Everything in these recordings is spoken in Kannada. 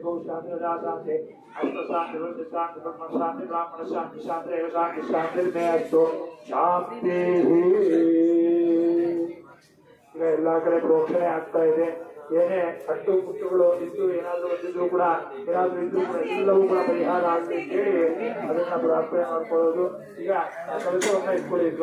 ಗೋ ಶಾಂತಿ ರಜಾ ಶಾಂತಿ ಅಷ್ಟ ಶಾಂತಿ ವೃತ್ತಿ ಶಾಂತಿ ಬ್ರಹ್ಮ ಶಾಂತಿ ಬ್ರಾಹ್ಮಣ ಶಾಂತಿ ಶಾಂತಿ ಈಗ ಎಲ್ಲಾ ಕಡೆ ಪ್ರೋಕ್ಷಣೆ ಆಗ್ತಾ ಇದೆ ಏನೇ ಅಷ್ಟು ಪುಟ್ಟುಗಳು ಇದ್ದು ಏನಾದ್ರೂ ಬಂದಿದ್ರು ಕೂಡ ಏನಾದ್ರೂ ಇದ್ರು ಕೂಡ ಎಲ್ಲವೂ ಕೂಡ ಪರಿಹಾರ ಆಗಲಿ ಹೇಳಿ ಅದನ್ನ ಪ್ರಾರ್ಥನೆ ಮಾಡ್ಕೊಳ್ಳೋದು ಈಗ ಕೆಲಸವನ್ನ ಇಟ್ಕೊಳ್ಳಿ ಇದು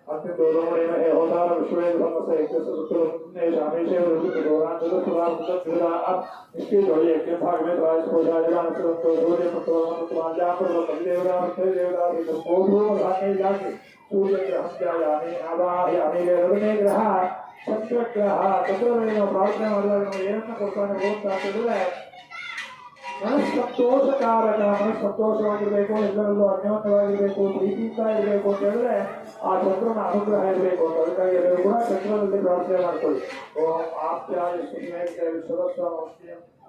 අපි දෝරමරේ ඒවතර විශ්වයේ සම්සේක සුතුනේ ශාමීෂේ රුතු දෝරාන් දෝරාන් දෝරා අත් इसके जोड़ी एक भाग में द्वारा इसको जाएगा अनुसरण तो दूर एक तो हम तो आज आप लोग कभी देवरा कभी देवरा तो बोलो आगे जाके सूर्य ग्रह क्या यानी आवा यानी रवि ग्रह चंद्र ग्रह चंद्र में प्रार्थना वाला ये ना करता है बहुत ताकत है ಸತ್ಯಲಾಭ ಸರ್ವಾ ದೇವತಾ ಭಗವೋ ಭೋ ಸ್ವರಾಭೋ ರಮಣೇ ದೇವಭಾವಾಭ ರುದ್ಧಾಮೇವಾರ್ಥ ಮುಣಿ ಎದುರುದೇವಮಣೇ ದೇವಭಾವಾಭ ಯಜ್ಞಮೇವಾರ್ಥ ಮುಣಿ ಎದುರುದೇವಮಣೇ ದೇವಭಾವಾಭ ಹಸ್ತಮೇವ ಪ್ರಾತೃವೇತ ಪ್ರಹುತ್ಯಮಣೇ ಎದುರುದೇವಮಣೇ ದೇವಭೋಗೇ ರಕ್ಷೋ ಪ್ರಾರ್ಥನೆ ಮಾಡಿದಾಗ ನಾವು ಏನನ್ನ ಕೊಡ್ತಾನೆ ಹೋಗ್ತಾ ಅಂತಂದ್ರೆ ಮನಸ್ಸಂತೋಷಕಾರಕ ಮನಸ್ಸಂತೋಷವಾಗಿರ್ಬೇಕು ಎಲ್ಲರಲ್ಲೂ ಅನ್ಯೋನ್ಯವಾಗಿರ್ಬೇಕು ಪ್ರೀತಿಯಿಂದ ಇರಬೇಕು ಅಂತ ಹೇಳಿದ್ರೆ ಆ ಚಂದ್ರನ ಅನುಗ್ರಹ ಇರಬೇಕು ಅಂತ ಅದಕ್ಕಾಗಿ ಎಲ್ಲರೂ ಕೂಡ ಚಂದ್ರನಲ್ಲಿ ಪ್ರಾರ್ಥನೆ ಮಾಡ್ಕೊಳ್ಳಿ ಓಂ ಆಪ್ಯಾಯ ಸುಮೇಶ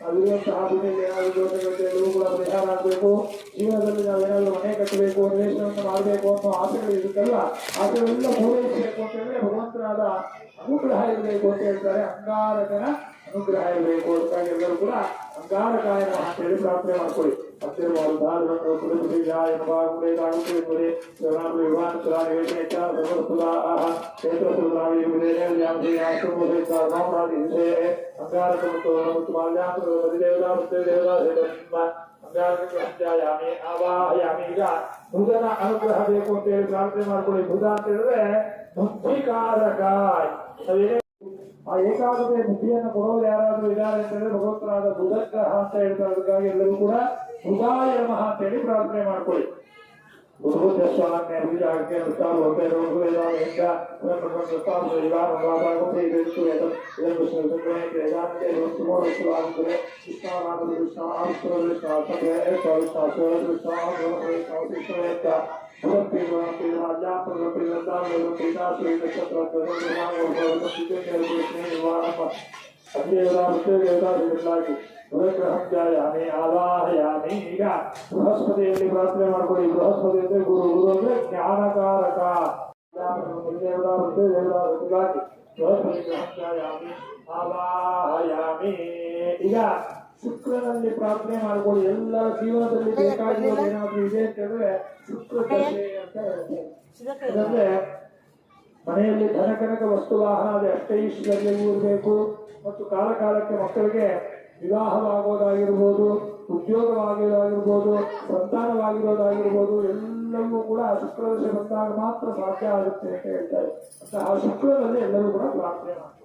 ಗೌರಿ ಮಾರ್ಗ ದೇವದೇ ಧುರಿ ಕಾಲದುರೆ ಅಷ್ಟಾವೇ ಯೋಗೇ ಗೋದೇ ದಾತ ಅಷ್ಟಾವ ಮೇಜೋಮ್ನೆ ಚಂದ್ರ ಪೇರುವ ಪೇರುವಾಂಜಾಪ ಬ್ರಹ್ಮದೇವರ ವಿಷಯ ದೇವರ ದೇವೀ ರಾಜ್ಯ ದಶಗ್ರಹಂಜಾಯಾಮಿ ಆವಾಹಯಾಮಿ ಈಗ ಅಂಗಾರಕದಲ್ಲಿ ಪ್ರಾರ್ಥನೆ ಮಾಡ್ಕೊಳ್ಳಿ ಅಂಗಾರಕ ಅಂತ ಹೇಳಿದ್ರೆ ಭೂತಿಕಾರಕ ಅಲ್ಲಿರುವಂತಹ ಭೂಮಿಯಲ್ಲಿ ಏನಾದರೂ ದೋಷಗಳಿದೆ ಎಲ್ಲವೂ ಕೂಡ ಪರಿಹಾರ ಆಗಬೇಕು ಜೀವನದಲ್ಲಿ ನಾವು ಏನಾದರೂ ಮನೆ ಕಟ್ಟಬೇಕು ನಿವೇಶನವನ್ನು ಮಾಡಬೇಕು ಅನ್ನೋ ಆಸೆಗಳು ಇರುತ್ತಲ್ಲ ಆಸೆಗಳೆಲ್ಲ ಪೂರೈಸಬೇಕು ಅಂತ ಹೇಳಿದ್ರೆ ಭಗವಂತನಾದ ಅನುಗ್ರಹ ಇರಬೇಕು ಅಂತ ಹೇಳ್ತಾರೆ ಅಂಗಾರಕನ ಅನುಗ್ರಹ ಇರಬೇಕು ಅದಕ್ಕಾಗಿ ಎಲ್ಲರೂ ಕೂಡ ಅಂಗಾರಕಾಯ ನಮಃ ಅಂತ ಹೇಳಿ ಪ್ರಾರ್ಥನೆ ಮಾಡ್ಕೊಳ್ಳಿ ಹತ್ತಿರವಾದ ಧಾರಗಳನ್ನು ಕುಲಪತಿಯಾಯ ನವಾಗುಡೆ ದಾಗುತ್ತದೆ ಶಿವನಾಮ ವಿವಾಹ ಸುರಾಣಿ ವೇಷ ಸಮರ್ತುಲ ಆಹ ಕ್ಷೇತ್ರ ಬುಧನ ಅನುಗ್ರಹ ಬೇಕು ಅಂತ ಹೇಳಿ ಪ್ರಾರ್ಥನೆ ಮಾಡ್ಕೊಳ್ಳಿ ಬುಧ ಅಂತ ಹೇಳಿದ್ರೆ ಬುದ್ಧಿಕಾರಕ ಆ ಏಕಾಗ್ರತೆ ಬುದ್ಧಿಯನ್ನು ಕೊಡೋರು ಯಾರಾದ್ರೂ ಇದ್ದಾರೆ ಅಂತ ಹೇಳಿದ್ರೆ ಭಗವಂತನಾದ ಬುಧಗ್ರಹ ಅಂತ ಹೇಳ್ತಾರೆ ಅದಕ್ಕಾಗಿ ಎಲ್ಲರೂ ಕೂಡ ಬುಧಾಯ ನಮಃ ಅಂತ ಹೇಳಿ ಪ್ರಾರ್ಥನೆ ಮಾಡ್ಕೊಳ್ಳಿ. गुरु दशा में भी जाके उत्ताप होते रोग में जाओ इनका ब्रह्मण उत्ताप परिवार वादा को भी विश्व है तो ये विश्व में प्रदान के वस्तुओं को स्वाद करे इसका नाम कृष्ण आप सर्व सार्थक है एक और सार्थक कृष्ण आप और सार्थक है का भगवान के राजा प्रभु प्रदान मेरे पिता श्री नक्षत्र करो नाम और भगवान के के रूप में वारा पर अभी राम से देवता विलागी ಬೃಹಸ್ಪತಿಯಾಮಿ ಆವಾಹಯಾಮಿ ಈಗ ಬೃಹಸ್ಪತಿಯಲ್ಲಿ ಪ್ರಾರ್ಥನೆ ಮಾಡ್ಕೊಳ್ಳಿ. ಬೃಹಸ್ಪತಿ ಅಂದ್ರೆ ಗುರು ಗುರು ಅಂದ್ರೆ ಜ್ಞಾನಕಾರಕ. ಎಲ್ಲ ಬೃಹಸ್ಪತಿ ಈಗ ಶುಕ್ರನಲ್ಲಿ ಪ್ರಾರ್ಥನೆ ಮಾಡ್ಕೊಳ್ಳಿ. ಎಲ್ಲ ಜೀವನದಲ್ಲಿ ಬೇಕಾಗಿರೋದು ಏನಾದ್ರೂ ಇದೆ ಅಂತ ಹೇಳಿದ್ರೆ ಶುಕ್ರ ಅಂತ ಮನೆಯಲ್ಲಿ ಧನಕನಕ ವಸ್ತು ವಾಹನ ಇಷ್ಟದಲ್ಲಿ ಇರಬೇಕು. ಮತ್ತು ಕಾಲಕಾಲಕ್ಕೆ ಮಕ್ಕಳಿಗೆ ವಿವಾಹವಾಗೋದಾಗಿರ್ಬೋದು, ಉದ್ಯೋಗವಾಗಿರೋದಾಗಿರ್ಬೋದು, ಸಂತಾನವಾಗಿರೋದಾಗಿರ್ಬೋದು, ಎಲ್ಲವೂ ಕೂಡ ಶುಕ್ರದಶೆ ಬಂದಾಗ ಮಾತ್ರ ಸಾಧ್ಯ ಆಗುತ್ತೆ ಅಂತ ಹೇಳ್ತಾರೆ. ಅಂತಹ ಶುಕ್ರದಲ್ಲಿ ಎಲ್ಲರೂ ಕೂಡ ಪ್ರಾರ್ಥನೆ ಮಾಡ್ತಾರೆ.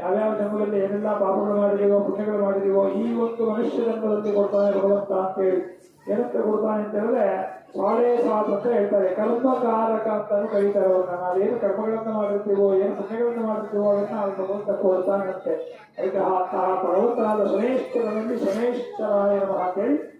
ಯಾವ್ಯಾವ ಜನ್ಮದಲ್ಲಿ ಏನೆಲ್ಲ ಪಾಪಗಳು ಮಾಡಿದೀವೋ ಪುಣ್ಯಗಳು ಮಾಡಿದೀವೋ ಈ ಒಂದು ಮನುಷ್ಯ ಜನ್ಮದಲ್ಲಿ ಕೊಡ್ತಾನೆ ಭಗವಂತ ಅಂತ ಹೇಳಿ ಏನಂತ ಕೊಡ್ತಾನೆ ಅಂತ ಹೇಳಿದ್ರೆ ಸಾಡೇ ಸಾತ್ ಅಂತ ಹೇಳ್ತಾರೆ ಕರ್ಮಕಾರಕ ಅಂತಾನು ಕರೀತಾರೆ ಅವ್ರನ್ನ ನಾವೇನು ಕರ್ಮಗಳನ್ನ ಮಾಡಿರ್ತೀವೋ ಏನು ಪುಣ್ಯಗಳನ್ನ ಮಾಡಿರ್ತೀವೋ ಅದನ್ನ ಅವ್ರು ಭಗವಂತ ಕೊಡ್ತಾನಂತೆ ಅದಕ್ಕೆ ಆ ಭಗವಂತನಾದ ಶನೇಶ್ವರನಲ್ಲಿ ಶನೇಶ್ವರಾಯ ನಮಃ ಅಂತ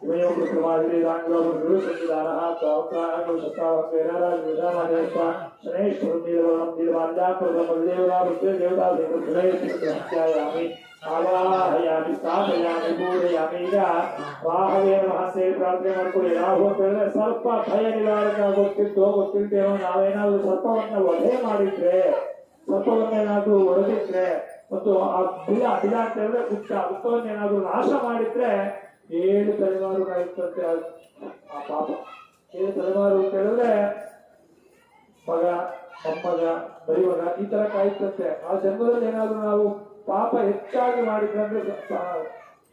ಪೂಜಯಾಮಿ ಈಗ ಪ್ರಾರ್ಥನೆ ಸ್ವಲ್ಪ ಭಯ ನಿವಾರಣೆ ಗೊತ್ತಿತ್ತು ಗೊತ್ತಿರ್ತೇವೋ ನಾವೇನಾದ್ರೂ ಸರ್ಪವನ್ನ ವಧೆ ಮಾಡಿದ್ರೆ ಸರ್ಪವನ್ನೇನಾದ್ರೂ ಒಡೆದಿದ್ರೆ ಮತ್ತು ಆ ಬಿಲ ಬಿಲ ಅಂತ ಹೇಳಿದ್ರೆ ನಾಶ ಮಾಡಿದ್ರೆ ಏಳು ತಲೆಮಾರು ಕಾಯುತ್ತಂತೆ ಆ- ಪಾಪ. ಏಳು ತಲೆಮಾರು ಅಂತ ಹೇಳಿದ್ರೆ ಮಗ, ಮೊಮ್ಮಗ ಬರಿಮಗ ಈ ತರ ಕಾಯ್ತಂತೆ ಆ ಜನ್ಮದಲ್ಲಿ ಏನಾದ್ರು ನಾವು ಪಾಪ ಹೆಚ್ಚಾಗಿ ಮಾಡಿದ್ರೆ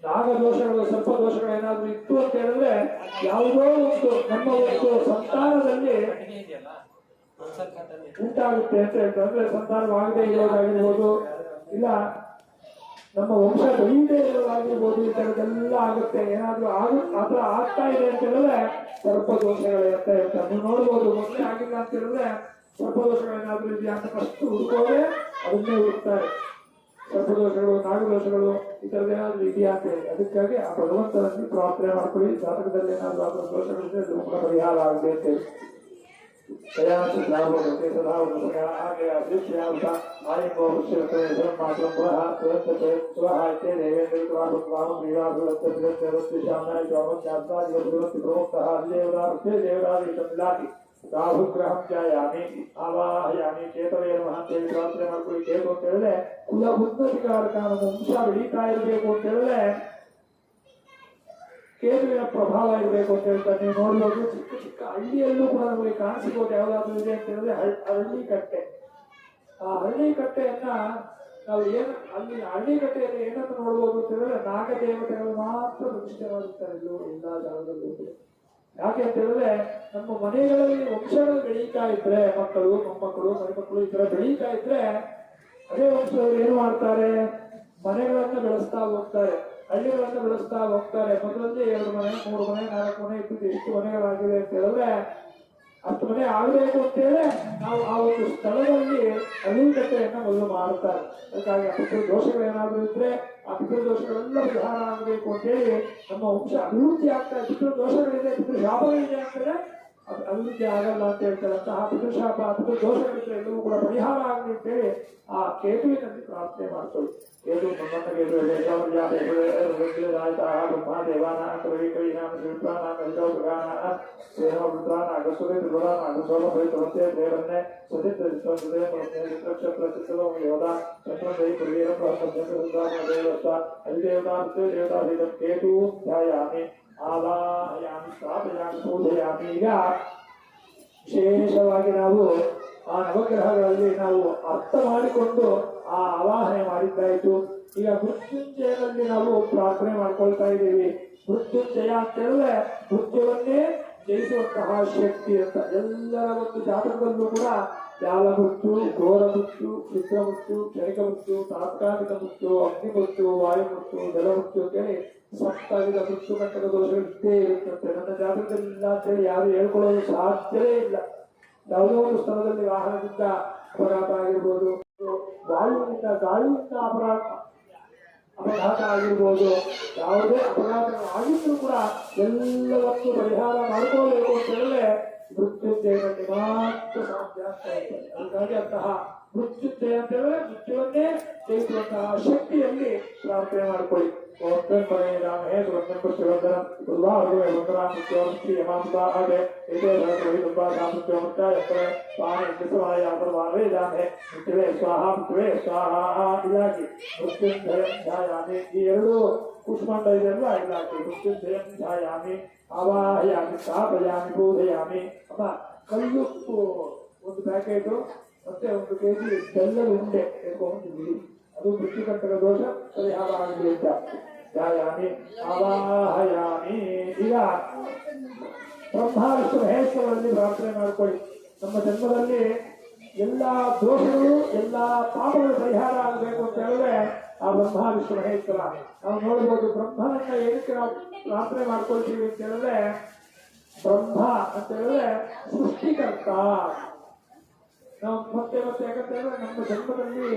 ನಾಗ ದೋಷಗಳು ಸರ್ಪ ದೋಷಗಳು ಏನಾದ್ರು ಇತ್ತು ಅಂತ ಹೇಳಿದ್ರೆ ಯಾವುದೋ ಒಂದು ನಮ್ಮ ಒಂದು ಸಂತಾನದಲ್ಲಿ ಉಂಟಾಗುತ್ತೆ ಅಂತ ಹೇಳ್ತಾರೆ ಸಂತಾನವಾಗದೇ ಇರೋದಾಗಿರ್ಬೋದು. ಇಲ್ಲ ನಮ್ಮ ವಂಶ ಬೆಳೀದೇ ಇರೋದಾಗಿರ್ಬೋದು ಈ ಥರದ್ದೆಲ್ಲ ಆಗುತ್ತೆ. ಏನಾದರೂ ಆಗ ಆತರ ಆಗ್ತಾ ಇದೆ ಅಂತ ಹೇಳಿದ್ರೆ ಸರ್ಪದೋಷಗಳು ಅಂತ ಹೇಳ್ತಾರೆ ನೀವು ನೋಡ್ಬೋದು, ಮೊದಲೇ ಆಗಿಲ್ಲ ಅಂತ ಹೇಳಿದ್ರೆ ಸರ್ಪದೋಷಗಳು ಏನಾದ್ರೂ ಇದೆಯಾ ಅಂತ ಫಸ್ಟ್ ಹುಡುಕೋದೆ ಅದನ್ನೇ ಹುಡುಕ್ತಾರೆ ಸರ್ಪದೋಷಗಳು, ನಾಗದೋಷಗಳು ಈ ಥರದ್ದು ಏನಾದರೂ ಇದೆಯಾ ಅಂತ ಹೇಳಿ. ಅದಕ್ಕಾಗಿ ಆ ಭಗವಂತನಲ್ಲಿ ಪ್ರಾರ್ಥನೆ ಮಾಡ್ಕೊಳ್ಳಿ. ಜಾತಕದಲ್ಲಿ ಏನಾದರೂ ಆ ಥರ ದೋಷಗಳಿದ್ರೆ ಅದು ಕೂಡ ಪರಿಹಾರ ಆಗಲಿ ಅಂತ ಸದಾ ಸದಾ ಹಾಗೆ ಅದೃಶ್ಯಾವೃತ ಆಯಂಗೋ ವೃಶ್ಯತೆ ಮಾತೃಂ ಪುರಃ ತುರಂತತೆ ಸ್ವಹ ಇತ್ಯೇ ದೇವೇಂದ್ರ ಕುಲಾಭೃತ್ವಾಮ ಕ್ರೀಡಾಭೃತ ವಿರಕ್ತ ವೃತ್ತಿಶಾಮ್ನಾಯ ಚಾಮತ್ಯಾಸ್ತಾದಿ ವೃತ್ತಿ ಪ್ರಮುಕ್ತಃ ಅಲ್ಲೇವರಾ ವೃತ್ತೇ ದೇವರಾದಿ ಮಿಲಾತಿ ರಾಹುಗ್ರಹಂ ಧ್ಯಾಯಾಮಿ ಆವಾಹಯಾಮಿ ಚೇತವೇ ನಮಃ ಅಂತ ಹೇಳಿ ಪ್ರಾರ್ಥನೆ ಮಾಡ್ಕೊಳ್ಳಿ ಕೇಳು ಅಂತ ಹೇಳಿದ್ರೆ ಕುಲ ಉನ್ನತಿಕಾರಕ ನಮ್ಮ ವಂಶ ಬೆಳೀತಾ ಇರಬೇಕು ಅಂತ ಹೇಳಿದ್ರೆ ಕೇಂದ್ರೀಯ ಪ್ರಭಾವ ಇರಬೇಕು ಅಂತ ಹೇಳ್ತಾರೆ ನೀವು ನೋಡ್ಬೋದು ಚಿಕ್ಕ ಚಿಕ್ಕ ಹಳ್ಳಿಯಲ್ಲೂ ಕೂಡ ನಮಗೆ ಕಾಣಿಸಿಬೋದು ಯಾವ್ದಾದ್ರು ಇದೆ ಅಂತ ಹೇಳಿದ್ರೆ ಹಳ್- ಹಳ್ಳಿ ಕಟ್ಟೆ ಆ ಹಳ್ಳಿ ಕಟ್ಟೆಯನ್ನ ನಾವು ಏನು ಅಲ್ಲಿ ಹಳ್ಳಿ ಕಟ್ಟೆಯಲ್ಲಿ ಏನನ್ನು ನೋಡ್ಬೋದು ಅಂತ ಹೇಳಿದ್ರೆ ನಾಗದೇವತೆಗಳು ಮಾತ್ರ ಇಲ್ಲೂ ಎಲ್ಲ ಜಾಗದಲ್ಲಿ ಯಾಕೆ ಅಂತ ಹೇಳಿದ್ರೆ ನಮ್ಮ ಮನೆಗಳಲ್ಲಿ ವಂಶಗಳು ಬೆಳೀತಾ ಇದ್ರೆ, ಮಕ್ಕಳು, ಮೊಮ್ಮಕ್ಕಳು, ಮರಿಮಕ್ಕಳು ಈ ತರ ಬೆಳೀತಾ ಇದ್ರೆ ಅದೇ ವಂಶದವರು ಏನು ಮಾಡ್ತಾರೆ? ಮನೆಗಳನ್ನ ಬೆಳೆಸ್ತಾ ಹೋಗ್ತಾರೆ. ಹಳ್ಳಿಗಳನ್ನ ಬೆಳೆಸ್ತಾ ಹೋಗ್ತಾರೆ. ಮೊದಲಲ್ಲಿ ಎರಡು ಮನೆ, ಮೂರು ಮನೆ, ನಾಲ್ಕು ಮನೆ ಇದ್ದು ಎಷ್ಟು ಮನೆಗಳಾಗಿವೆ ಅಂತ ಹೇಳಿದ್ರೆ ಅಷ್ಟು ಮನೆ ಆಗಬೇಕು ಅಂತ ಹೇಳಿ ನಾವು ಆ ಒಂದು ಸ್ಥಳದಲ್ಲಿ ಅಲಿಕಟ್ಟೆಯನ್ನ ಮೊದಲು ಮಾಡುತ್ತಾರೆ ಅದಕ್ಕಾಗಿ ದೋಷಗಳೇನಾದರೂ ದೋಷಗಳು ಏನಾದರೂ ಇದ್ರೆ ಆ ಪಿತ್ರ ದೋಷಗಳೆಲ್ಲ ಪರಿಹಾರ ಆಗಬೇಕು ಅಂತ ಹೇಳಿ ನಮ್ಮ ವಂಶ ಅಭಿವೃದ್ಧಿ ಆಗ್ತಾ ಇದೆ. ಪಿತೃ ದೋಷಗಳಿದೆ ಪಿತೃ ಶಾಪಗಳಿದೆ ಅಂತಂದ್ರೆ ಅದು ಅಭಿವೃದ್ಧಿ ಆಗಲ್ಲ ಅಂತ ಹೇಳ್ತಾರೆ ಅಂತಹ ಪಿತೃಶಾಪ ಪಿತೃ ದೋಷಗಳಿದ್ರೆ ಎಲ್ಲವೂ ಕೂಡ ಪರಿಹಾರ ಆಗಲಿ ಅಂತ ಹೇಳಿ ಆ ಕೇತುವಿನಲ್ಲಿ ಪ್ರಾರ್ಥನೆ ಮಾಡ್ಕೊಳ್ಳಿ ಕೇತು ನಮ್ಮನ್ನ ಕೇತು ರಾಜ ಬ್ರಹ್ಮ ದೇವಾನ ಕವಿ ಕವಿನಾಮ ಶ್ರೀಪ್ರಾಣ ಕಲಿಕೌಗಾನ ಸೇನ ವೃತ್ರಾನ ಅಗಸುರಿ ತ್ರಿಗುಣಾನ ಅಗಸೋಮ ಭೈತವಂತೆ ದೇವನ್ನೇ ಸದಿತ ಹೃದಯ ನಕ್ಷತ್ರ ಚಿತ್ತಲೋ ಯೋಧ ಚಂದ್ರದೈ ಕುರಿಯರ ಪ್ರಾರ್ಥನೆ ದೇವಸ್ಥ ಅಧಿದೇವತಾ ದೇವತಾ ಕೇತು ಧ್ಯಾಯಾಮಿ ಈಗ ವಿಶೇಷವಾಗಿ ನಾವು ಆ ನವಗ್ರಹಗಳಲ್ಲಿ ನಾವು ಅರ್ಥ ಮಾಡಿಕೊಂಡು ಆ ಆವಾಹನೆ ಮಾಡಿದ್ದಾಯಿತು ಈಗ ಮೃತ್ಯುಂಜಯದಲ್ಲಿ ನಾವು ಪ್ರಾರ್ಥನೆ ಮಾಡ್ಕೊಳ್ತಾ ಇದ್ದೀವಿ. ಮೃತ್ಯುಂಜಯ ಅಂತ ಹೇಳಿದ್ರೆ ಮೃತ್ಯುವನ್ನೇ ಜಯಿಸುವಂತಹ ಶಕ್ತಿ ಅಂತ ಎಲ್ಲರ ಒಂದು ಜಾತಕದಲ್ಲೂ ಕೂಡ ಯಾಲ ಮುತ್ತು ಘೋರ ಮುತ್ತು ಚಿತ್ರ ಮುತ್ತು ಕ್ಷಣಿಕ ಮುತ್ತು ತಾತ್ಕಾಲಿಕ ಮುತ್ತು ಅಗ್ನಿ ಮುತ್ತು ವಾಯು ಮುತ್ತು ಜಲ ಮುತ್ತು ಅಂತೇಳಿ ಸಪ್ತಾವಿದ ಮುತ್ತು ಕಟ್ಟದ ದೋಷಗಳು ಇದ್ದೇ ಇರುತ್ತಂತೆ. ನನ್ನ ಜಾತಕದಲ್ಲಿ ಇಲ್ಲ ಅಂತೇಳಿ ಯಾರು ಹೇಳ್ಕೊಳ್ಳೋದು ಸಾಧ್ಯವೇ ಇಲ್ಲ. ಯಾವುದೋ ಒಂದು ಸ್ಥಳದಲ್ಲಿ ವಾಹನದಿಂದ ಅಪರಾಧ ಆಗಿರ್ಬೋದು, ವಾಯುವಿನಿಂದ ಗಾಳಿಯಿಂದ ಅಪಘಾತ ಅಪಘಾತ ಆಗಿರ್ಬೋದು ಯಾವುದೇ ಅಪಘಾತ ಆಗಿದ್ರೂ ಕೂಡ ಎಲ್ಲವತ್ತೂ ಪರಿಹಾರ ಮಾಡ್ಕೋಬೇಕು ಅಂತ ಹೇಳಿದ್ರೆ ಮೃತ್ಯುಂಜಯನಲ್ಲಿ ಮಾತ್ರ ಸಾಧ್ಯ ಆಗ್ತಾ ಇದೆ ಹಾಗಾಗಿ ಅಂತಹ ಮೃತ್ಯುಂಜಯ ಅಂತ ಹೇಳಿದ್ರೆ ಮೃತ್ಯುವನ್ನೇ ಜಯಿಸುವಂತಹ ಶಕ್ತಿಯಲ್ಲಿ ಪ್ರಾರ್ಥನೆ ಮಾಡ್ಕೊಳ್ಳಿ. ಓಂ ಪರೇ ರಾಮ ಹೇ ಸುರಂದನ ಪುಷ್ಪವರ್ಧನ ಉಲ್ಲಾಹರುವೆ ವಂದನಾ ಮೃತ್ಯೋಮಸ್ತಿ ಯಮಾಂಸ ಆಗೆ ಏದೇ ಭರತರವಿ ತುಂಬಾ ಸಾಮೃತ್ಯೋಮಸ್ತ ಯತ್ರ ಪಾಣಿ ಕೃತವಾಯ ಅಪರವಾರೇ ಜಾನೆ ಮೃತ್ಯುವೇ ಸ್ವಾಹ ಮೃತ್ಯುವೇ ಸ್ವಾಹ ಇದಾಗಿ ಮೃತ್ಯುಂಜಯ ಧ್ಯಾಯಾಮಿ ಈ ಎರಡು ಕುಷ್ಮಾಂಡ ಇದೆಯಲ್ವ ಇದಾಗಿ ಮೃತ್ಯುಂಜಯ ಧ್ಯಾಯಾಮಿ ಆವಾಹಯಾಮಿ ಸ್ಥಾಪಯಾಮಿ ಪೂಜಯಾಮಿ ಅಮ್ಮ ಕಲ್ಲುಪ್ಪು ಒಂದು ಪ್ಯಾಕೆಟು ಮತ್ತೆ ಒಂದು ಕೆಜಿ ಬೆಲ್ಲದ ಉಂಡೆ ಎತ್ಕೊಂಡ್ಬಿಡಿ ಅದು ಮೃತ್ಯುಕಂಟಕ ದೋಷ ಪರಿಹಾರ ಆಗಲಿ ಅಂತ ಧ್ಯಾಯಾಮಿ ಅವಾಹಯಾಮಿ ಈಗ ಬ್ರಹ್ಮ ವಿಷ್ಣು ಮಹೇಶ್ವರಲ್ಲಿ ಪ್ರಾರ್ಥನೆ ಮಾಡಿಕೊಳ್ಳಿ. ನಮ್ಮ ಜನ್ಮದಲ್ಲಿ ಎಲ್ಲ ದೋಷಗಳು, ಎಲ್ಲ ಪಾಪಗಳು ಪರಿಹಾರ ಆಗಬೇಕು ಅಂತ ಹೇಳಿದ್ರೆ ಆ ಬ್ರಹ್ಮ ಮಹೇಶ್ವರ. ನಾವು ನೋಡ್ಬೋದು ಬ್ರಹ್ಮನನ್ನ ಏನಕ್ಕೆ ನಾವು ಪ್ರಾರ್ಥನೆ ಮಾಡ್ಕೊಳ್ತೀವಿ ಅಂತ ಹೇಳಿದ್ರೆ, ಬ್ರಹ್ಮ ಅಂತ ಹೇಳಿದ್ರೆ ಸೃಷ್ಟಿಕರ್ತ. ನಾವು ಮತ್ತೆ ಮತ್ತೆ ಯಾಕಂತ ಹೇಳಿದ್ರೆ ನಮ್ಮ ಜನ್ಮದಲ್ಲಿ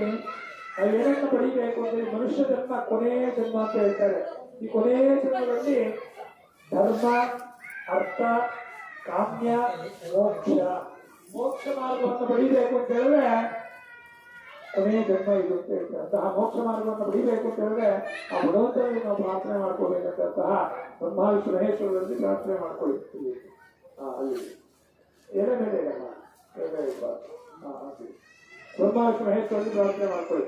ಏನನ್ನ ಪಡಿಬೇಕು ಅಂದ್ರೆ ಮನುಷ್ಯ ಜನ್ಮ ಕೊನೆಯ ಜನ್ಮ ಅಂತ ಹೇಳ್ತಾರೆ. ಈ ಕೊನೆಯ ಜನ್ಮದಲ್ಲಿ ಧರ್ಮ, ಅರ್ಥ, ಕಾಮ್ಯ, ಮೋಕ್ಷ. ಮೋಕ್ಷ ಮಾರ್ಗವನ್ನು ಪಡಿಬೇಕು ಅಂತ ಹೇಳಿದ್ರೆ ಕೊನೆಯ ಜನ್ಮ ಇದು ಅಂತ ಹೇಳ್ತಾರೆ. ಅಂತಹ ಮೋಕ್ಷ ಮಾರ್ಗವನ್ನು ಪಡಿಬೇಕು ಅಂತ ಹೇಳಿದ್ರೆ ಆ ಭಗವಂತನಲ್ಲಿ ನಾವು ಪ್ರಾರ್ಥನೆ ಮಾಡ್ಕೋಬೇಕಂತಹ ಬ್ರಹ್ಮ ವಿಷ್ಣು ಮಹೇಶ್ವರರಲ್ಲಿ ಪ್ರಾರ್ಥನೆ ಮಾಡ್ಕೊಳ್ಳಿ ಹಾ ಅಲ್ಲಿ. ಏನೇ ಬೇರೆ ಅಲ್ಲ ಏನೇ ಇಲ್ಲ ಹಾ ಹಾಗೆ. ಬ್ರಹ್ಮ ವಿಷ್ಣು ಪ್ರಾರ್ಥನೆ ಮಾಡ್ಕೊಳ್ಳಿ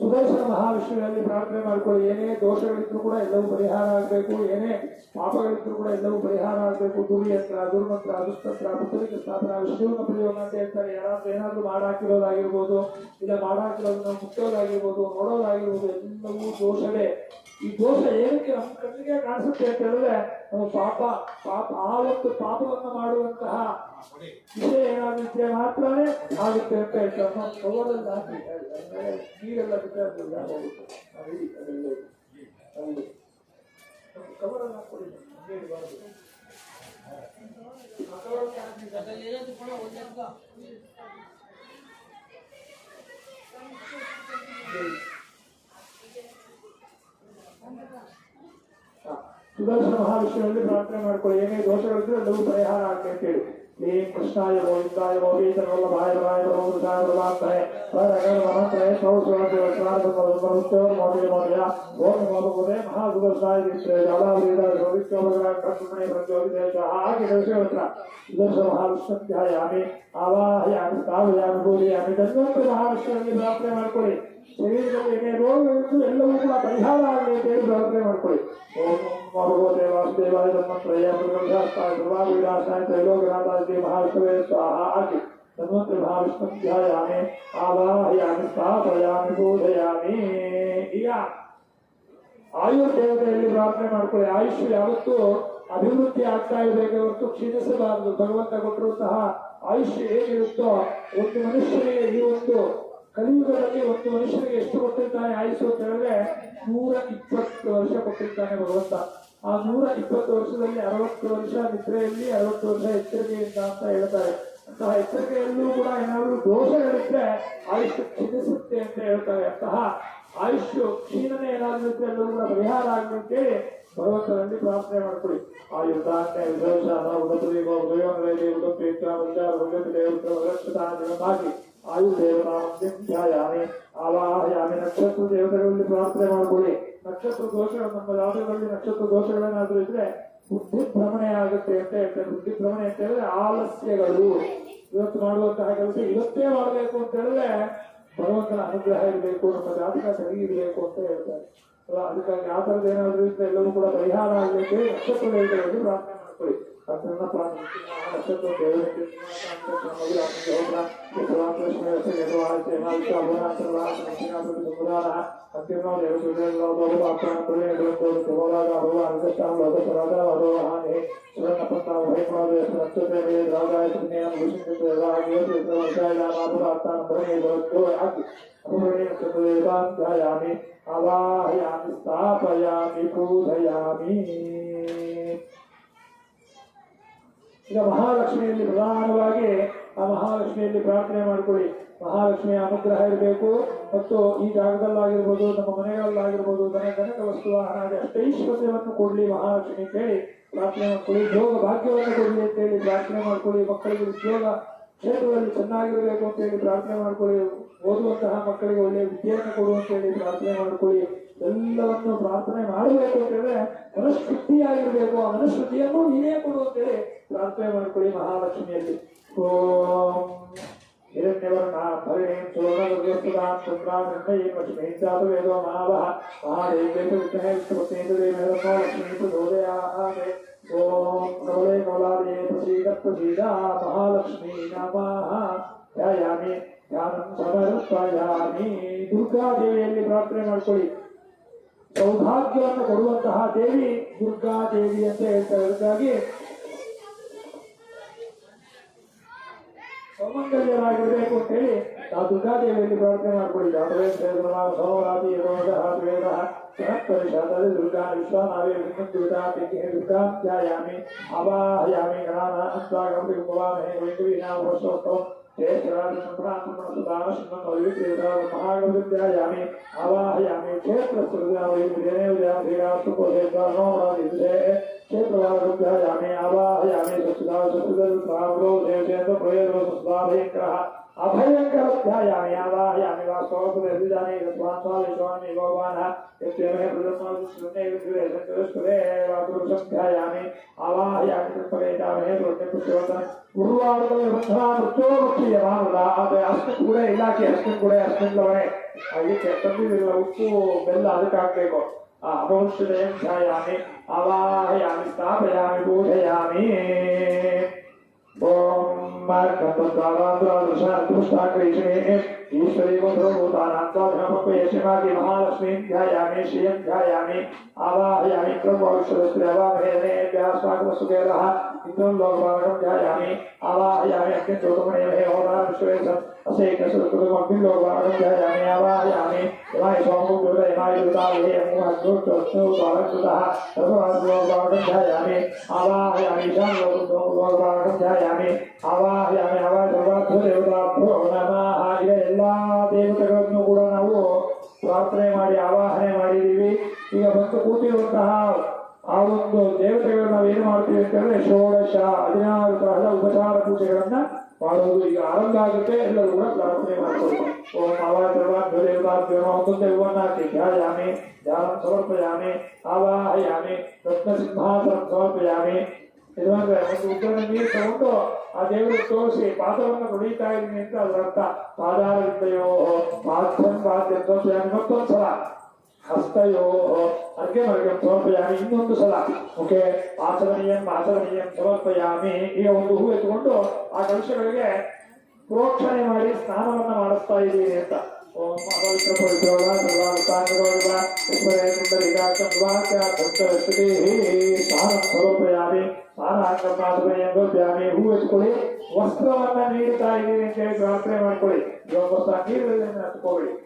ಸುದರ್ಶನ ಮಹಾವಿಷ್ಣುವಿನಲ್ಲಿ ಪ್ರಾರ್ಥನೆ ಮಾಡಿಕೊಳ್ಳಿ. ಏನೇ ದೋಷಗಳಿದ್ರು ಕೂಡ ಎಲ್ಲವೂ ಪರಿಹಾರ ಆಗಬೇಕು. ಏನೇ ಪಾಪಗಳಿದ್ರು ಕೂಡ ಎಲ್ಲವೂ ಪರಿಹಾರ ಆಗಬೇಕು. ದುರ್ಯಂತ್ರ, ದುರ್ಮಂತ್ರ ದುಷ್ಟಂತ್ರ ಪುತ್ತಲಿಕ ಸ್ಥಾಪನ ವಿಷ್ಣುವಿನ ಪ್ರಯೋಗ ಅಂತ ಹೇಳ್ತಾರೆ. ಯಾರಾದ್ರೂ ಏನಾದ್ರೂ ಮಾಡಾಕಿರೋದಾಗಿರ್ಬೋದು, ಇಲ್ಲ ಮಾಡಾಕಿರೋದನ್ನ ಮುಟ್ಟೋದಾಗಿರ್ಬೋದು, ನೋಡೋದಾಗಿರ್ಬೋದು, ಎಲ್ಲವೂ ದೋಷವೇ. ಈ ದೋಷ ಏನಕ್ಕೆ ನಮ್ಮ ಕಣ್ಣಿಗೆ ಕಾಣಿಸುತ್ತೆ ಅಂತ ಹೇಳಿದ್ರೆ ನಮ್ಮ ಪಾಪ ಪಾಪ, ಆ ಒಂದು ಪಾಪವನ್ನು ಮಾಡುವಂತಹ ವಿಷಯ ಏನಾದ್ರು ಇದ್ರೆ ಮಾತ್ರನೇ ಆಗುತ್ತೆ ಅಂತ ಹೇಳ್ತಾರೆ ಕವರಲ್ಲಿ ಹಾಕಿ. ನೀರೆಲ್ಲ ಇದೆ. ಅಲ್ಲಿ. ಕವರಲ್ಲಿ ಸುದರ್ಶನ ಮಹಾವಿಷ್ಣುವಲ್ಲಿ ಪ್ರಾರ್ಥನೆ ಮಾಡ್ಕೊಳ್ಳಿ. ಏನೇ ದೋಷಗಳಿದ್ರೆ ಎಲ್ಲವೂ ಪರಿಹಾರ ಅಂತ ಹೇಳಿ. ಏಂ ಕೃಷ್ಣಾಯ ಗೋವಿಂದಾಯ ಗೋವಿಂದನವಲ್ಲ ಭಾಯ ಭಾಯ ಗೋವಿಂದಾಯ ಪ್ರಭಾಂತರೆ ಪರಗಣ ಮನಂತರೆ ಸೌಸ್ವಾದ ಮನುಷ್ಯವರು ಮೋದಿಯ ಮೋದಿಯ ಓಂ ಮೋದಬೋದೆ ಮಹಾಸುದರ್ಶಾಯ ದಿತ್ರೆ ಜಾಲಾವರಿದ ಗೋವಿಂದವರ ಕರ್ತುಮನೆ ಪ್ರಚೋದಿತ ಹಾಗೆ ದರ್ಶನ ಸುದರ್ಶನ ಮಹಾವಿಷ್ಣು ಧ್ಯಾಯಾಮಿ ಆವಾಹಯಾಮಿ ಸ್ಥಾಪಯಾಮಿ ಭೂರಿಯಾಮಿ ಧನ್ವಂತ ಮಹಾವಿಷ್ಣುವಿನಲ್ಲಿ ಪ್ರಾರ್ಥನೆ ಮಾಡ್ಕೊಳ್ಳಿ ಶರೀರದಲ್ಲಿ ಏನೇ ರೋಗಗಳಿದ್ದು ಎಲ್ಲವೂ ಕೂಡ ಪರಿಹಾರ ಆಗಲಿ ಅಂತ ಹೇಳಿ ಪ್ರಾರ್ಥನೆ ಮಾಡ್ಕೊಳ್ಳಿ ಓಂ ಭಗವತೆ ವಾಸುದೇವಾಯ ಧರ್ಮತ್ರಯ ಮೃಗಶಾಸ್ತ್ರಾಯ ಸರ್ವಾಭಿಲಾಷಾಯ ತ್ರೈಲೋಕನಾಥಾಯ ಮಹಾವಿಷ್ಣುವೇ ಸ್ವಾಹ ಆಗಿ ಧನ್ವಂತರ ಮಹಾವಿಷ್ಣು ಧ್ಯಾಯಾಮಿ ಆವಾಹಯಾಮಿ ಸ್ಥಾಪಯಾಮಿ ಬೋಧಯಾಮಿ ಈಗ ಆಯುರ್ ದೇವತೆಯಲ್ಲಿ ಪ್ರಾರ್ಥನೆ ಮಾಡ್ಕೊಳ್ಳಿ ಆಯುಷ್ ಯಾವತ್ತೂ ಅಭಿವೃದ್ಧಿ ಆಗ್ತಾ ಇರಬೇಕೆ ಹೊರತು ಕ್ಷೀಣಿಸಬಾರದು ಭಗವಂತ ಕೊಟ್ಟಿರುವಂತಹ ಆಯುಷ್ಯ ಏನಿರುತ್ತೋ ಒಂದು ಮನುಷ್ಯನಿಗೆ ಈ ಒಂದು ಕಲಿಯುಗದಲ್ಲಿ ಒಂದು ಮನುಷ್ಯನಿಗೆ ಎಷ್ಟು ಕೊಟ್ಟಿರ್ತಾನೆ ಆಯುಷ್ ಅಂತ ಹೇಳಿದ್ರೆ ನೂರ ಇಪ್ಪತ್ತು ವರ್ಷ ಕೊಟ್ಟಿರ್ತಾನೆ ಭಗವಂತ ಆ ನೂರ ಇಪ್ಪತ್ತು ವರ್ಷದಲ್ಲಿ ಅರವತ್ತು ವರ್ಷ ನಿದ್ರೆಯಲ್ಲಿ, ಅರವತ್ತು ವರ್ಷ ಎಚ್ಚರಿಕೆಯಿಂದ ಅಂತ ಹೇಳ್ತಾರೆ. ಅಂತಹ ಎಚ್ಚರಿಕೆಯಲ್ಲೂ ಕೂಡ ಏನಾದರೂ ದೋಷಗಳಿದ್ರೆ ಆಯುಷ್ಯ ಕ್ಷೀಣಿಸುತ್ತೆ ಅಂತ ಹೇಳ್ತಾರೆ. ಅಂತಹ ಆಯುಷ್ಯು ಕ್ಷೀಣನೆ ಏನಾದರೂ ಎಲ್ಲರೂ ಕೂಡ ಪರಿಹಾರ ಆಗಲಿ ಅಂತೇಳಿ ಭಗವಂತನಲ್ಲಿ ಪ್ರಾರ್ಥನೆ ಉದಪೇತ ಉದ್ದಾರ ಉದಪ ದೇವತ ವರಕ್ಷತಾನ ಜಗನ್ನಾಗಿ ಆಯು ದೇವನಾಮಂದಿಂ ಧ್ಯಾಯಾಮಿ ಆವಾಹಯಾಮಿ ನಕ್ಷತ್ರ, ದೇವತೆಗಳಲ್ಲಿ ಪ್ರಾರ್ಥನೆ ಮಾಡ್ಕೊಳ್ಳಿ ನಕ್ಷತ್ರ ದೋಷಗಳು ನಮ್ಮ ಜಾತಕದಲ್ಲಿ ನಕ್ಷತ್ರ ದೋಷಗಳೇನಾದ್ರೂ ಇದ್ರೆ ಬುದ್ಧಿ ಭ್ರಮಣೆ ಆಗುತ್ತೆ ಅಂತ ಹೇಳ್ತಾರೆ. ಬುದ್ಧಿ ಭ್ರಮಣೆ ಅಂತ ಹೇಳಿದ್ರೆ ಆಲಸ್ಯಗಳು. ಇವತ್ತು ಮಾಡುವಂತಹ ಕೆಲಸ ಇವತ್ತೇ ಮಾಡಬೇಕು ಅಂತ ಹೇಳಿದ್ರೆ ಭಗವಂತನ ಅನುಗ್ರಹ ಇರಬೇಕು, ನಮ್ಮ ಜಾತಕ ಸರಿ ಇರಬೇಕು ಅಂತ ಹೇಳ್ತಾರೆ. ಅದಕ್ಕಾಗಿ ಆ ಥರದ್ದು ಏನಾದ್ರೂ ಇದ್ರೆ ಎಲ್ಲವೂ ಕೂಡ ಪರಿಹಾರ ಆಗಬೇಕು. ನಕ್ಷತ್ರ ಪ್ರಾರ್ಥನೆ ಮಾಡ್ಕೊಳ್ಳಿ. ప్రసన్న ప్రాణితో దేవుడికి ఆవాహయామి స్థాపయామి పూజయామి ಈಗ ಮಹಾಲಕ್ಷ್ಮಿಯಲ್ಲಿ ಪ್ರಧಾನವಾಗಿ ಆ ಮಹಾಲಕ್ಷ್ಮಿಯಲ್ಲಿ ಪ್ರಾರ್ಥನೆ ಮಾಡಿಕೊಳ್ಳಿ. ಮಹಾಲಕ್ಷ್ಮಿಯ ಅನುಗ್ರಹ ಇರಬೇಕು. ಮತ್ತು ಈ ಜಾಗದಲ್ಲಾಗಿರ್ಬೋದು, ನಮ್ಮ ಮನೆಗಳಲ್ಲಾಗಿರ್ಬೋದು ದನ ಕನಕ ವಸ್ತು ವಾಹನ ಅಷ್ಟೈಶ್ವರ್ಯವನ್ನು ಕೊಡಲಿ ಮಹಾಲಕ್ಷ್ಮಿ ಅಂತ ಹೇಳಿ ಪ್ರಾರ್ಥನೆ ಮಾಡ್ಕೊಳ್ಳಿ. ಯೋಗ ಭಾಗ್ಯವನ್ನು ಕೊಡಲಿ ಅಂತ ಹೇಳಿ ಪ್ರಾರ್ಥನೆ ಮಾಡ್ಕೊಳ್ಳಿ. ಮಕ್ಕಳಿಗೆ ಉದ್ಯೋಗ ಕ್ಷೇತ್ರದಲ್ಲಿ ಚೆನ್ನಾಗಿರಬೇಕು ಅಂತ ಹೇಳಿ ಪ್ರಾರ್ಥನೆ ಮಾಡ್ಕೊಳ್ಳಿ. ಓದುವಂತಹ ಮಕ್ಕಳಿಗೆ ಒಳ್ಳೆಯ ವಿದ್ಯೆಯನ್ನು ಕೊಡು ಅಂತ ಹೇಳಿ ಪ್ರಾರ್ಥನೆ ಮಾಡ್ಕೊಳ್ಳಿ. ಎಲ್ಲವನ್ನು ಪ್ರಾರ್ಥನೆ ಮಾಡಬೇಕು ಅಂತ ಹೇಳಿದ್ರೆ ಮನಃಶುದ್ಧಿಯಾಗಿರ್ಬೇಕು ಆ ಮನಃಶುದ್ಧಿಯನ್ನು ನೀನೇ ಕೊಡು ಅಂತ ಕಾಲಕ್ಕೆ ಮಾಡ್ಕೊಳ್ಳಿ ಮಹಾಲಕ್ಷ್ಮಿಯಲ್ಲಿ ಓಂ ಹಿರಣ್ಯವರ್ಣ ಹರಿಣೀಂ ಸುವರ್ಣದುರ್ಗಸ್ತುತಾಂ ಚಂದ್ರಾಂ ನಿರ್ಣಯೀಂ ಲಕ್ಷ್ಮೀ ಚಾತು ವೇದೋ ಮಹಾವಹ ಮಹಾದೇವೇತು ವಿಷ್ಣುಹೇ ವಿಷ್ಣುಪತ್ನೇಂದ್ರೇಂದ್ರ ಲಕ್ಷ್ಮೀ ಪ್ರಚೋದಯಾಮೇ ಓಂ ಪ್ರಬಲೇ ಕೌಲಾಲಯೇ ಪ್ರಸೀದ ಪ್ರಸೀದ ಮಹಾಲಕ್ಷ್ಮೀ ನಮಃ ಯಾಯಾಮಿ ಯಾನಂ ಸಮರ್ಪಯಾಮಿ ದುರ್ಗಾದೇವಿಯಲ್ಲಿ ಪ್ರಾರ್ಥನೆ ಮಾಡಿಕೊಳ್ಳಿ ಸೌಭಾಗ್ಯವನ್ನು ಕೊಡುವಂತಹ ದೇವಿ ದುರ್ಗಾದೇವಿ ಅಂತ ಹೇಳ್ತಾ ಇದ್ದಾಗಿ ಸೌಮಂಗಲ್ಯರಾಗಿರ್ಬೇಕು ಅಂತ ಹೇಳಿ ಆ ದುರ್ಗಾದೇವಿಯಲ್ಲಿ ಪ್ರಾರ್ಥನೆ ಮಾಡ್ಕೊಳ್ಳಿ ಜಾತವೇ ಸೋಮರಾತಿ ರೋಗ ವೇದ ಸಹತ್ವರಿಷಾದಲ್ಲಿ ದುರ್ಗಾ ವಿಶ್ವನಾವೇ ವಿಷ್ಣುದುರ್ಗಾ ತೆಗೆ ದುರ್ಗಾ ಧ್ಯಾಯಾಮಿ ಅವಾಹಯಾಮಿ ಗಣಾನ ಸ್ವಾಗಮಿ ಉಪವಾಮಹೇ ವೈಕುವೀನಾ ವರ್ಷೋತ್ತಮ महागवृत्यायामि आवाहयामि क्षेत्रवाहयामि आवाहयामि सत्सुधा सत्सुदरुद्रावरो देवचेन्द्र प्रयोगो सुस्वाभयङ्करः अभयङ्करध्यायामि आवाहयामि वास्तवपुरेजानि गत्वान् स्वामिष्वामि भगवान् यत्यमहे प्रदत्तमानुष्णे वापुरुषं ध्यायामि आवाहयामि कृपवेदामहे पुण्यपुष्यवतन् ಗುರುವಾರದಲ್ಲಿ ಬಂಧನ ಮೃತ್ಯೋಮುಖಿಯ ಮಾನದ ಆದರೆ ಅಷ್ಟು ಕೂಡ ಇಲಾಖೆ ಅಷ್ಟು ಕೂಡ ಅಷ್ಟಲ್ಲವೇ ಅದಕ್ಕೆ ತಂದಿರಲಿಲ್ಲ ಉಪ್ಪು ಬೆಲ್ಲ ಅದಕ್ಕೆ ಹಾಕ್ಬೇಕು आपोक्षवेक्षयामि अवाहयामि स्थापयामि पूजयामि ॐ कर्तृत्वादान्तरादृशान्तुष्टाकृष्णे ईश्वरी मधुरभूतानान्ताभिमपयशिमादि महालक्ष्मीं ध्यायामि श्रियं ध्यायामि आवाहयामि क्रमवक्षदस्त्रे अवाहयनेभ्यास्माकमसुखेदः इन्द्रं लोकमार्गं ध्यायामि आवाहयामि अत्यन्तोकमणेमहे होराविश्वेशम् ದೇವತೆಗಳನ್ನು ಕೂಡ ನಾವು ಪ್ರಾರ್ಥನೆ ಮಾಡಿ ಆವಾಹನೆ ಮಾಡಿದ್ದೀವಿ ಈಗ ಬಂದು ಕೂತಿರುವಂತಹ ಆ ಒಂದು ದೇವತೆಗಳನ್ನ ನಾವೇನು ಮಾಡ್ತೀವಿ ಅಂತಂದ್ರೆ ಷೋಡಶ ಹದಿನಾರು ತರಹದ ಉಪಚಾರ ಪೂಜೆಗಳನ್ನ ಮಾಡೋದು ಈಗ ಆರಂಭ ಆಗುತ್ತೆ ಎಲ್ಲರೂ ಕೂಡ ಪ್ರಾರ್ಥನೆ ಮಾಡ್ಕೊಳ್ಳಿ ಓಂ ಆವಾಹ ಸರ್ವಾಭ್ಯೋ ದೇವತಾಭ್ಯೋ ಒಂದೊಂದೇ ಹೂವನ್ನ ಹಾಕಿ ಧ್ಯಾಯಾಮಿ ಧ್ಯಾನ ಸಮರ್ಪಯಾಮಿ ಆವಾಹಯಾಮಿ ರತ್ನ ಸಿಂಹಾಸನ ಸಮರ್ಪಯಾಮಿ ಇದಂದ್ರೆ ಒಂದು ಉಗ್ರನ ನೀರು ತಗೊಂಡು ಆ ದೇವರು ತೋರಿಸಿ ಪಾದವನ್ನು ಹೊಡಿತಾ ಇದ್ದೀನಿ ಅಂತ ಅದರ ಅರ್ಥ ಪಾದಾರವಿದ್ದಯೋ ಪಾತ್ರಂ ಪಾದ್ಯ ತೋರ್ಪಯಾಮಿ ಮತ್ತೊಂದು ಸಲ ಹಸ್ತಯೋ, ಅರ್ಘ್ಯ ಮರ್ಘ್ಯಂ ಸಮರ್ಪಯಾಮಿ. ಇನ್ನೊಂದು ಸಲ, ಓಕೆ, ಆಚರಣೀಯಂ ಆಚರಣೀಯಂ ಸಮರ್ಪಯಾಮಿ. ಈಗ ಒಂದು ಹೂ ಎತ್ಕೊಂಡು ಆ ಕಲುಷಗಳಿಗೆ ಪ್ರೋಕ್ಷಣೆ ಮಾಡಿ ಸ್ನಾನವನ್ನ ಮಾಡಿಸ್ತಾ ಇದ್ದೀನಿ ಅಂತ. ಓಂ ಹೂ ಎತ್ಕೊಳ್ಳಿ, ವಸ್ತ್ರವನ್ನ ನೀಡ್ತಾ ಅಂತ ಹೇಳಿ ಪ್ರಾರ್ಥನೆ ಮಾಡ್ಕೊಳ್ಳಿ. ಇವಾಗ ನೀರು ಹತ್ಕೋಬೇಡಿ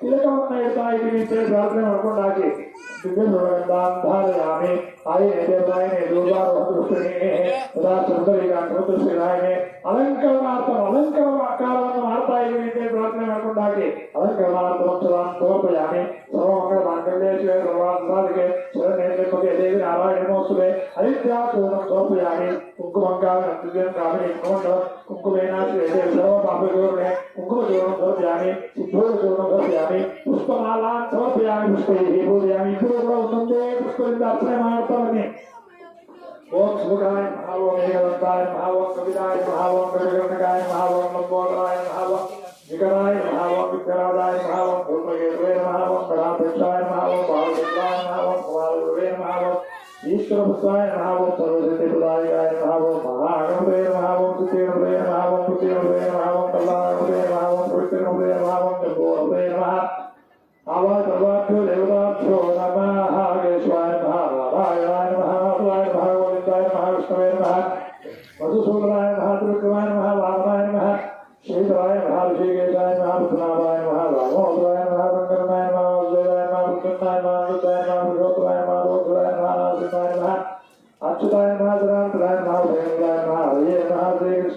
తిలకమన్న ఎడతాయి ప్రార్థన ಮಾಡ್ಕೊಂಡಾಗಿ ಸಿದ್ಧನೋರಂದಾಧಾರಯಾಮಿ ಆಯೇ ದೇವಾಯನೇ ದೂಬಾರ ವಸ್ತುನೇ ಸದಾ ಸುಂದರಿಗ ಅನುತೃಷ್ಟಿರಾಯನೆ ಅಲಂಕರಣಾರ್ಥ ಅಲಂಕಾರ ಆಕಾರವನ್ನು ಮಾಡ್ತಾ ಇದ್ದೀವಿ ಅಂತೇಳಿ ಪ್ರಾರ್ಥನೆ ಮಾಡ್ಕೊಂಡಾಗಿ ಅಲಂಕರಣಾರ್ಥ ವಸ್ತುಗಳನ್ನು ತೋರ್ಪಯಾಮಿ ಸರ್ವಮಂಗಳ ಮಾಂಗಲ್ಯೇಶ್ವರ ಸರ್ವಾಧಿಗೆ ಶರಣೇಂದ್ರಮಗೆ ದೇವಿ ನಾರಾಯಣ ಮೋಸ್ತುವೆ ಅವಿದ್ಯಾ ಸೂರ್ಣ ತೋರ್ಪಯಾಮಿ ಕುಂಕುಮಂಗಾಲ ಅತ್ಯುದ್ಯಂ ಕಾಮಿನಿ ಕುಂಕುಮ ಕುಂಕುಮೇನಾಶ್ವೇ ಸರ್ವ ಪಾಪ ಜೋರಣೆ ಕುಂಕುಮ ಜೋರಣ ತೋರ್ಪಯಾಮಿ ಸಿದ್ಧೋರ ಜೋರಣ ತೋರ್ಪಯಾಮಿ আমি তোমালা তোতে আমি এই বলে আমি পুরো নন্দে করিল প্রেমার তরণে ओम सुखाय महावं निगलंताय महावं कविताय महावं कविगणकाय महावं लंबोदराय महावं निगराय महावं विद्यारादाय महावं भूमगेरवे महावं धरापेक्षाय महावं भावदेवाय महावं कुमारवे महावं ईश्वर पुत्राय महावं सर्वदेवदाय महावं महागणवे உதய ராவம் உதய உதய ராவம் கல்லா உதய ராவம் உதய உதய ராவம் கல்லோ உதய ராவம் அவ சர்வார்த்தோ தேவதார்த்தோ நமாக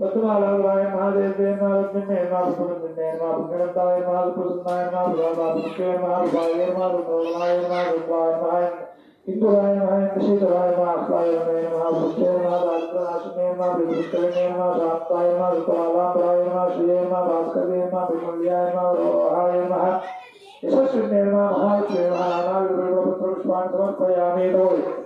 पतवालाय महादेव नारदने नारदने नारदगणताय नारदपुरुषनाय नारदापुरुषे नारदाय नारदनाय नारदाय इंदुराय नाय निशितराय नारदाय नमे नारदपुरुषे नारदाशने नारदपुरुषने नारदाय नारदालाय नारदे नारदास्करे नारदमल्याय नारदाय नारद यशस्वी निर्माण महात्मे महानाग रूपपुत्र पुष्पांतरम प्रयामे दोय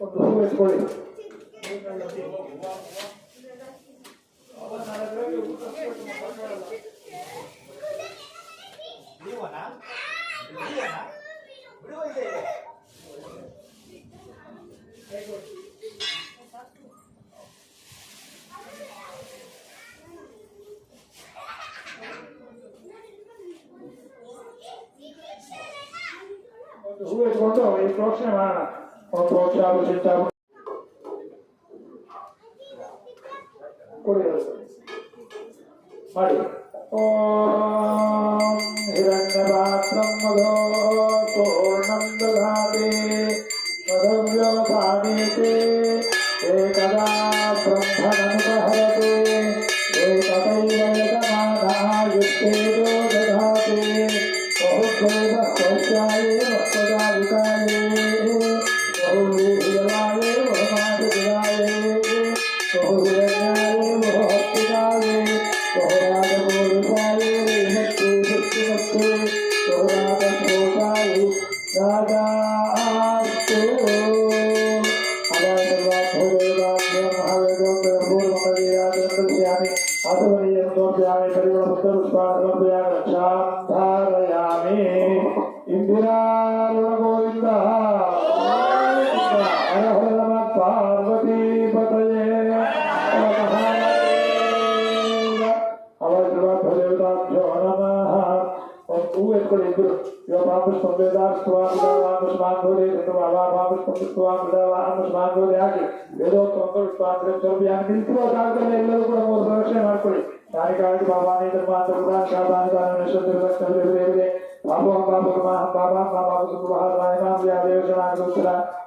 వేసుకోండి నీవనా నీవనా একটা Hare ವೇದೋತ್ವಂಗುಷ್ಮಾಂಗ್ರೆ ಸ್ವರ್ಪಿಯಾಗಿ ನಿಂತಿರುವ ಕಾಲದಲ್ಲಿ ಎಲ್ಲರೂ ಕೂಡ ಮೂರು ಪ್ರದಕ್ಷಿಣೆ ಮಾಡ್ಕೊಳ್ಳಿ ಕಾಣಿಕಾಗಿ ಬಾಬಾನಿ ಧರ್ಮಾಂತ ಪ್ರಧಾನ ಶಾಪಾನಿ ಕಾರಣ ದೇವತೆ ಪಾಪಂ ಪಾಪಕಮಾಹಂ ಪಾಪಾಂ ಪಾಪಾಪ ಸುಖವಾಹಾರಾಯ ಮಾಂ ಯಾ ದೇವಶನಾಗರುತ್ತರ ಅತ್ಯದಾಶ್ರಮಂ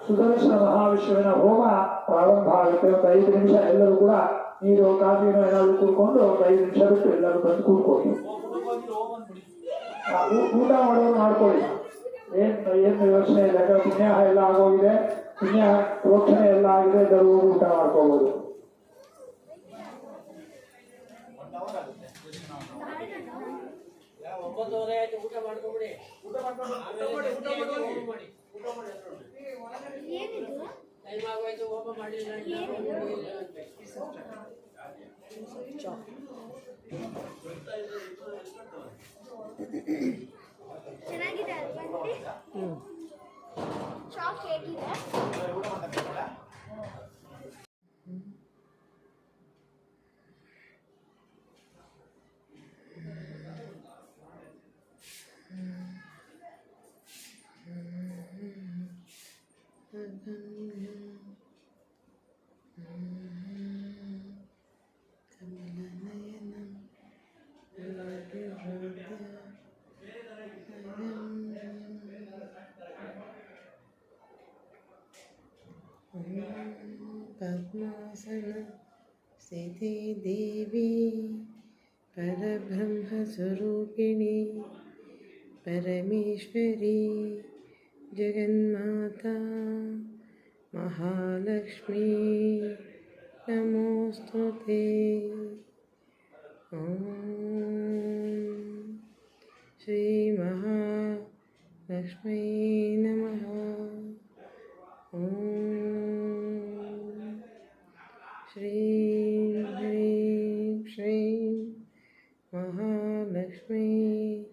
ಸುದರ್ಶನ ಮಹಾವಿಷ್ಣುವಿನ ಹೋಮ ಪ್ರಾರಂಭ ಆಗುತ್ತೆ ಒಂದು ಐದು ನಿಮಿಷ ಎಲ್ಲರೂ ಕೂಡ ನೀರು ಕಾಫಿನೋ ಏನಾದ್ರು ಕೂತ್ಕೊಂಡು ಒಂದು ಐದು ನಿಮಿಷ ಬಿಟ್ಟು ಎಲ್ಲರೂ ಬಂದು ಕೂತ್ಕೊಳ್ಳಿ ಊಟ ಮಾಡೋದು ಮಾಡ್ಕೊಳ್ಳಿ. ಏನ್ ಏನು ಯೋಚನೆ ಇಲ್ಲ. ಯಾಕಂದ್ರೆ ಪುಣ್ಯ ಎಲ್ಲ ಆಗೋಗಿದೆ. ಪುಣ್ಯ ಪ್ರೋಕ್ಷಣೆ ಎಲ್ಲ ಆಗಿದೆ. ಎಲ್ಲರೂ ಹೋಗಿ ಊಟ ಮಾಡ್ಕೋಬಹುದು ಒನ್ ಅವರ್ ಆಗುತ್ತೆ ಒಂಬತ್ತುವರೆ ಆಯ್ತು. ಊಟ ಮಾಡ್ಕೊಂಬಿಡಿ. ಊಟ ಮಾಡ್ಕೊಂಡು ಊಟ ಮಾಡಿ. ಊಟ ಮಾಡಿ ಊಟ ಮಾಡಿ. ಟೈಮ್ ಆಗೋಯ್ತು ಹೋಮ ಮಾಡಿಲ್ಲ ಚೆನ್ನಾಗಿದೆ ಅಲ್ವಾ ಚಾಕ್ ಹೇಗಿದೆ पद्मासन स्थिति देवी परब्रह्मस्वरूपिणी परमेश्वरी जगन्माता महालक्ष्मी। नमोऽस्तु ते। ॐ श्रीमहालक्ष्मै नमः। ॐ Lakshmi